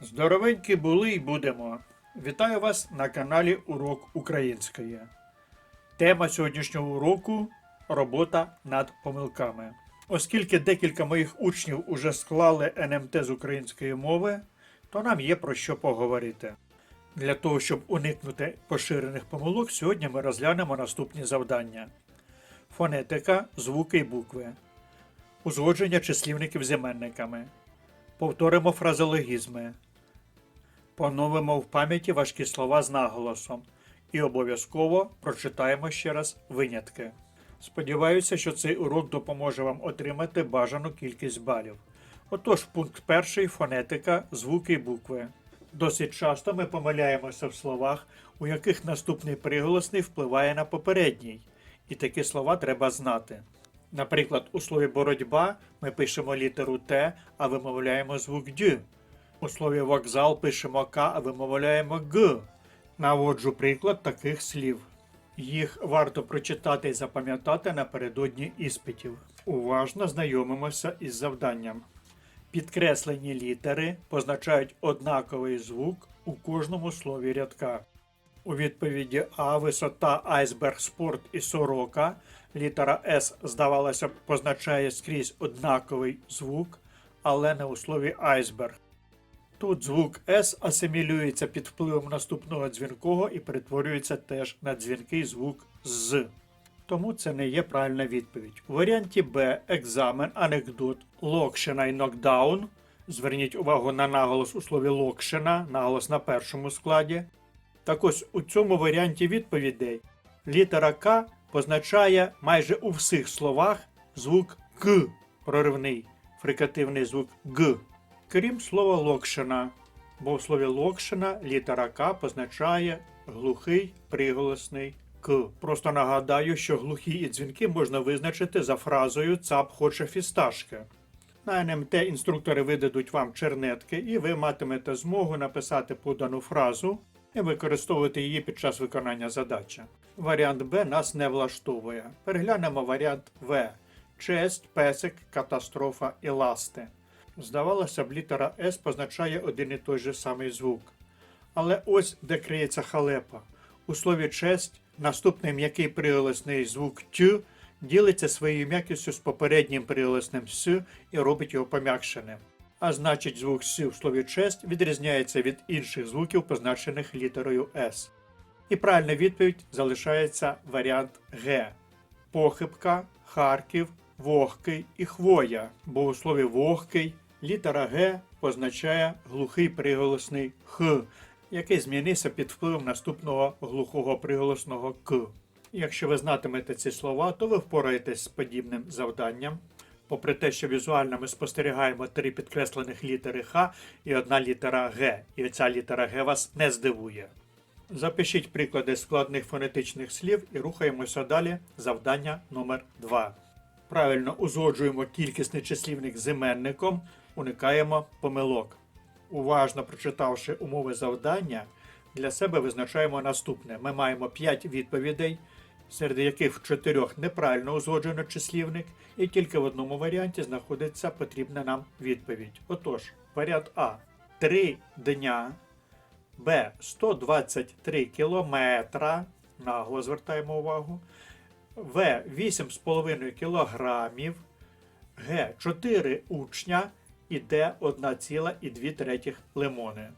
Здоровенькі були і будемо. Вітаю вас на каналі Урок Української. Тема сьогоднішнього уроку робота над помилками. Оскільки декілька моїх учнів уже склали НМТ з української мови, то нам є про що поговорити. Для того, щоб уникнути поширених помилок, сьогодні ми розглянемо наступні завдання: фонетика, звуки і букви, узгодження числівників з іменниками, повторимо фразеологізми, поновимо в пам'яті важкі слова з наголосом і обов'язково прочитаємо ще раз винятки. Сподіваюся, що цей урок допоможе вам отримати бажану кількість балів. Отож, пункт перший фонетика, звуки і букви. Досить часто ми помиляємося в словах, у яких наступний приголосний впливає на попередній, і такі слова треба знати. Наприклад, у слові боротьба ми пишемо літеру Т, а вимовляємо звук Д. У слові вокзал пишемо К, а вимовляємо Г. Наводжу приклад таких слів. Їх варто прочитати і запам'ятати напередодні іспитів. Уважно знайомимося із завданням. Підкреслені літери позначають однаковий звук у кожному слові рядка. У відповіді А висота айсберг спорт і сорока. Літера С, здавалося позначає скрізь однаковий звук, але не у слові айсберг. Тут звук С асимілюється під впливом наступного дзвінкого і перетворюється теж на дзвінкий звук з. Тому це не є правильна відповідь. У варіанті Б екзамен, анекдот, локшина і нокдаун. Зверніть увагу на наголос у слові локшина, наголос на першому складі. Так ось у цьому варіанті відповідей літера К позначає майже у всіх словах звук Г, проривний, фрикативний звук Г, крім слова локшина, бо в слові локшина літера К позначає глухий приголосний К. Просто нагадаю, що глухі і дзвінки можна визначити за фразою ЦАП хоче фісташки. На НМТ інструктори видадуть вам чернетки, і ви матимете змогу написати подану фразу і використовувати її під час виконання задачі. Варіант Б нас не влаштовує. Переглянемо варіант В. Честь, песик, катастрофа і ласти. Здавалося б, літера С позначає один і той же самий звук. Але ось де криється халепа. У слові честь наступний м'який приголосний звук тю ділиться своєю м'якістю з попереднім приголосним с і робить його пом'якшеним. А значить, звук с в слові честь відрізняється від інших звуків, позначених літерою С. І правильна відповідь залишається варіант Г. Похибка, Харків, вогкий і хвоя, бо у слові вогкий літера Г позначає глухий приголосний Х, який змінився під впливом наступного глухого приголосного К. Якщо ви знатимете ці слова, то ви впораєтесь з подібним завданням. Попри те, що візуально ми спостерігаємо три підкреслених літери Х і одна літера Г, і ця літера Г вас не здивує. Запишіть приклади складних фонетичних слів і рухаємося далі. Завдання номер 2. Правильно узгоджуємо кількісний числівник з іменником, уникаємо помилок. Уважно прочитавши умови завдання, для себе визначаємо наступне: ми маємо 5 відповідей, серед яких в чотирьох неправильно узгоджено числівник, і тільки в одному варіанті знаходиться потрібна нам відповідь. Отож, варіант А 3 дня. Б 123 кілометра. Нагло звертаємо увагу. В 8,5 кілограмів. Г 4 учня. І Д 1,2 лимони.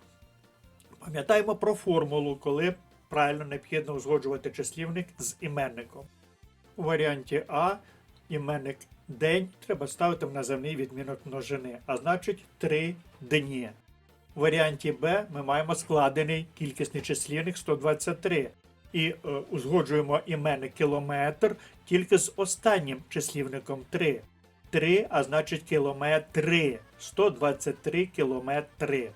Пам'ятаємо про формулу, коли правильно необхідно узгоджувати числівник з іменником. У варіанті А іменник день треба ставити в наземний відмінок множини, а значить 3 дні. У варіанті Б ми маємо складений кількісний числівник 123 і е, узгоджуємо іменник кілометр тільки з останнім числівником 3. 3, а значить кілометри. 123 кілометри.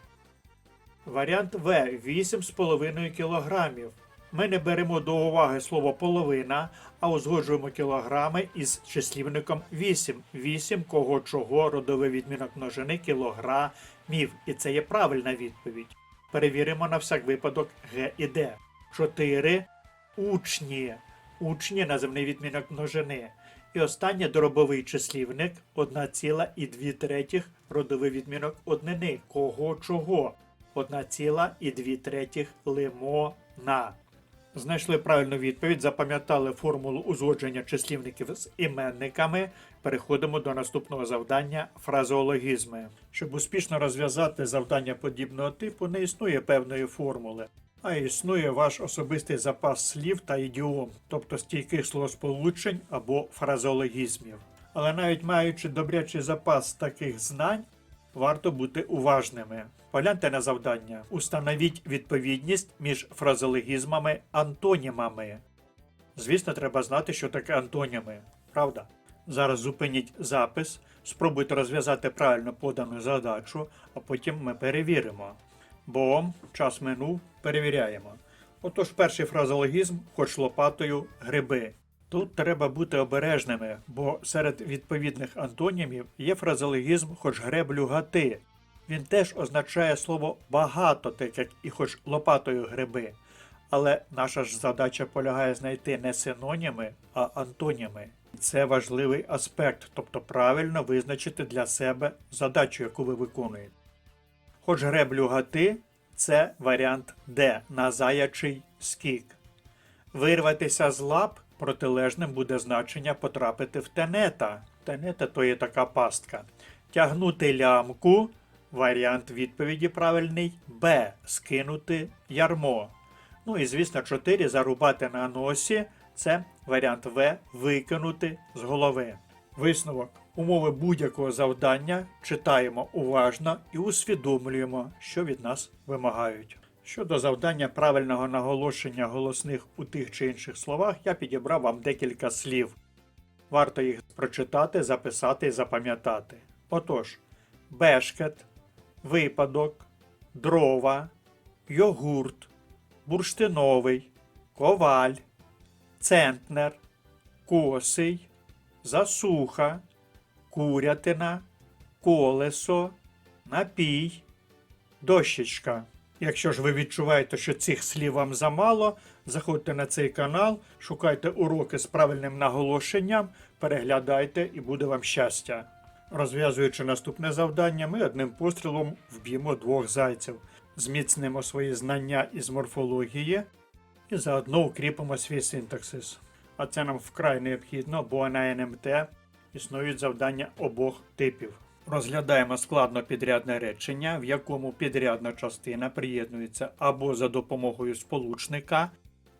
Варіант В 8,5 кілограмів. Ми не беремо до уваги слово половина, а узгоджуємо кілограми із числівником 8. 8 кого чого родовий відмінок множини кілограмів. І це є правильна відповідь. Перевіримо на всяк випадок Г і Д. 4 учні. Учні наземний відмінок множини. І останнє дробовий числівник 1,2 родовий відмінок однини. Кого чого. 1,2 лимона. Знайшли правильну відповідь, запам'ятали формулу узгодження числівників з іменниками. Переходимо до наступного завдання фразеологізми. Щоб успішно розв'язати завдання подібного типу, не існує певної формули, а існує ваш особистий запас слів та ідіом, тобто стійких словосполучень або фразеологізмів. Але навіть маючи добрячий запас таких знань, варто бути уважними. Погляньте на завдання. Установіть відповідність між фразеологізмами антонімами. Звісно, треба знати, що таке антоніми, правда? Зараз зупиніть запис, спробуйте розв'язати правильно подану задачу, а потім ми перевіримо. Бо час минув, перевіряємо. Отож, перший фразеологізм, хоч лопатою гриби. Тут треба бути обережними, бо серед відповідних антонімів є фразеологізм хоч греблю гати. Він теж означає слово багато, так як і хоч лопатою гриби. Але наша ж задача полягає знайти не синоніми, а антоніми. Це важливий аспект, тобто правильно визначити для себе задачу, яку ви виконуєте. Хоч греблю гати це варіант Д на заячий скік. Вирватися з лап протилежним буде значення потрапити в тенета. Тенета то є така пастка. Тягнути лямку варіант відповіді правильний Б. Скинути ярмо. Ну і звісно, 4 зарубати на носі це варіант В. Викинути з голови. Висновок. Умови будь-якого завдання читаємо уважно і усвідомлюємо, що від нас вимагають. Щодо завдання правильного наголошення голосних у тих чи інших словах, я підібрав вам декілька слів. Варто їх прочитати, записати і запам'ятати. Отож, бешкет, випадок, дрова, йогурт, бурштиновий, коваль, центнер, косий, засуха, курятина, колесо, напій, дощечка. Якщо ж ви відчуваєте, що цих слів вам замало, заходьте на цей канал, шукайте уроки з правильним наголошенням, переглядайте і буде вам щастя. Розв'язуючи наступне завдання, ми одним пострілом вб'ємо двох зайців, зміцнимо свої знання із морфології і заодно укріпимо свій синтаксис. А це нам вкрай необхідно, бо на НМТ існують завдання обох типів. Розглядаємо складно підрядне речення, в якому підрядна частина приєднується або за допомогою сполучника,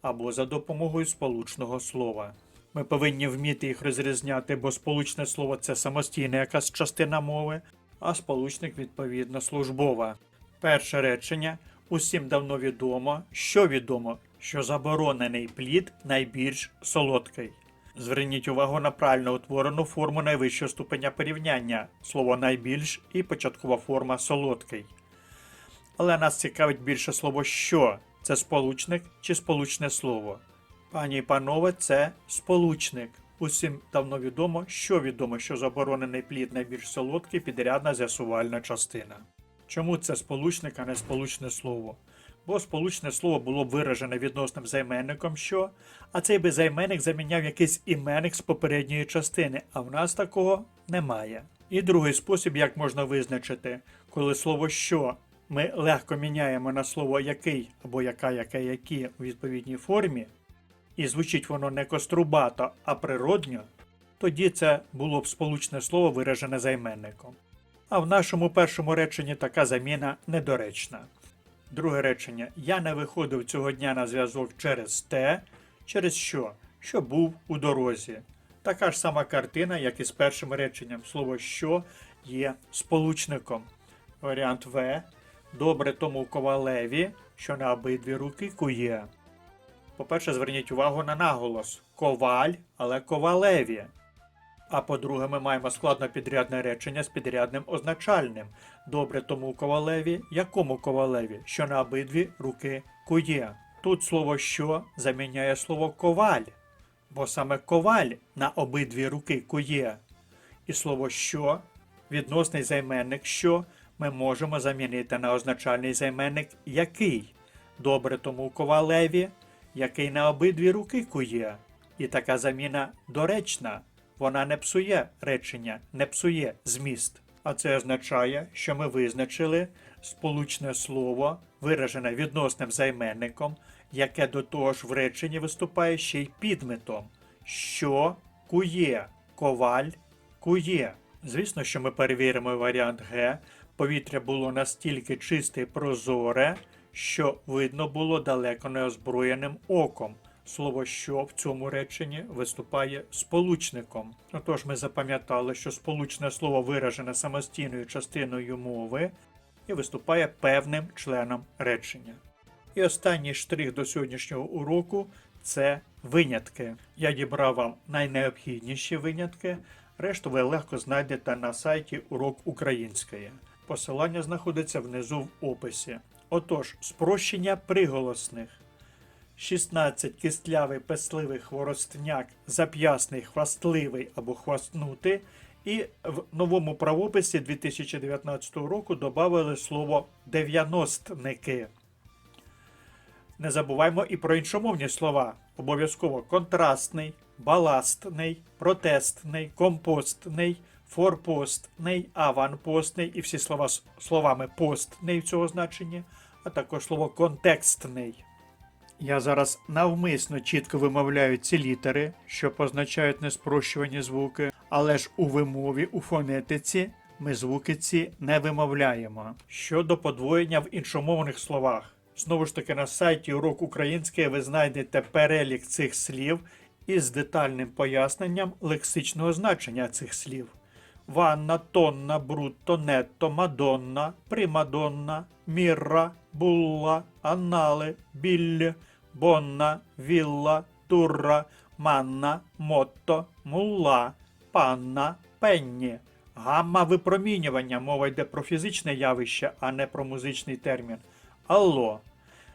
або за допомогою сполучного слова. Ми повинні вміти їх розрізняти, бо сполучне слово це самостійна якась частина мови, а сполучник відповідно службова. Перше речення усім давно відомо, що відомо, що заборонений плід найбільш солодкий. Зверніть увагу на правильно утворену форму найвищого ступеня порівняння слово найбільш і початкова форма солодкий. Але нас цікавить більше слово що це сполучник чи сполучне слово. Пані і панове, це сполучник. Усім давно відомо, що відомо, що заборонений плід найбільш солодкий підрядна з'ясувальна частина. Чому це сполучник, а не сполучне слово? Бо сполучне слово було б виражене відносним займенником що, а цей би займенник заміняв якийсь іменник з попередньої частини, а в нас такого немає. І другий спосіб, як можна визначити, коли слово що ми легко міняємо на слово який або яка, яке, які у відповідній формі, і звучить воно не кострубато, а природньо, тоді це було б сполучне слово виражене займенником. А в нашому першому реченні така заміна недоречна. Друге речення. Я не виходив цього дня на зв'язок через те, через що, що був у дорозі. Така ж сама картина, як і з першим реченням. Слово що є сполучником. Варіант В. Добре тому ковалеві, що на обидві руки кує. По-перше, зверніть увагу на наголос коваль, але ковалеві. А по-друге, ми маємо складно підрядне речення з підрядним означальним. Добре тому ковалеві, якому ковалеві, що на обидві руки кує. Тут слово що заміняє слово коваль, бо саме коваль на обидві руки кує. І слово що, відносний займенник що, ми можемо замінити на означальний займенник який. Добре тому ковалеві, який на обидві руки кує. І така заміна доречна. Вона не псує речення, не псує зміст. А це означає, що ми визначили сполучне слово, виражене відносним займенником, яке до того ж в реченні виступає ще й підметом. Що кує, коваль кує. Звісно, що ми перевіримо варіант Г. Повітря було настільки чисте і прозоре, що видно було далеко неозброєним оком. Слово що в цьому реченні виступає сполучником. Отож, ми запам'ятали, що сполучне слово виражене самостійною частиною мови і виступає певним членом речення. І останній штрих до сьогоднішнього уроку це винятки. Я дібрав вам найнеобхідніші винятки. Решту ви легко знайдете на сайті Урок Української. Посилання знаходиться внизу в описі. Отож, спрощення приголосних. 16 кистлявий песливий хворостняк, зап'ясний, хвастливий або хвастнутий. І в новому правописі 2019 року додали слово дев'яностники. Не забуваймо і про іншомовні слова. Обов'язково контрастний, баластний, протестний, компостний, форпостний, аванпостний і всі слова словами постний в цього значення, а також слово контекстний. Я зараз навмисно чітко вимовляю ці літери, що позначають неспрощувані звуки, але ж у вимові, у фонетиці ми звуки ці не вимовляємо. Щодо подвоєння в іншомовних словах. Знову ж таки, на сайті Урок Український ви знайдете перелік цих слів із детальним поясненням лексичного значення цих слів. Ванна, тонна, брутто, нетто, мадонна, примадонна, мірра, булла, аннале, білля, бонна, вілла, турра, манна, мотто, мулла, панна, пенні. Гамма випромінювання мова йде про фізичне явище, а не про музичний термін. Алло.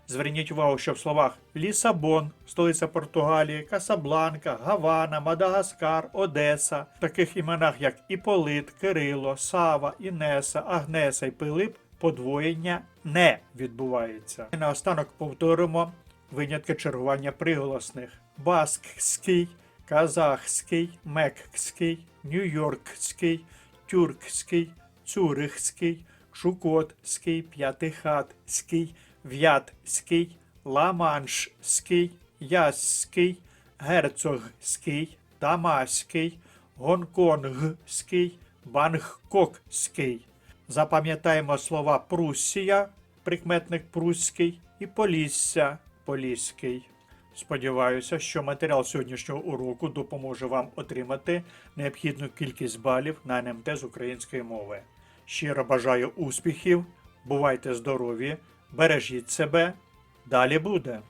Зверніть увагу, що в словах Лісабон, столиця Португалії, Касабланка, Гавана, Мадагаскар, Одеса, в таких іменах як Іполит, Кирило, Сава, Інеса, Агнеса і Пилип подвоєння не відбувається. І наостанок повторимо винятки чергування приголосних: Баскський, Казахський, Меккський, Нью-Йоркський, Тюркський, Цюрихський, Шукотський, П'ятихатський, В'ятський, Ламаншський, Ясський, Герцогський, Дамаський, Гонконгський, Бангкокський. Запам'ятаємо слова Пруссія, прикметник Прусський і Полісся, Поліський. Сподіваюся, що матеріал сьогоднішнього уроку допоможе вам отримати необхідну кількість балів на НМТ з української мови. Щиро бажаю успіхів, бувайте здорові, бережіть себе. Далі буде.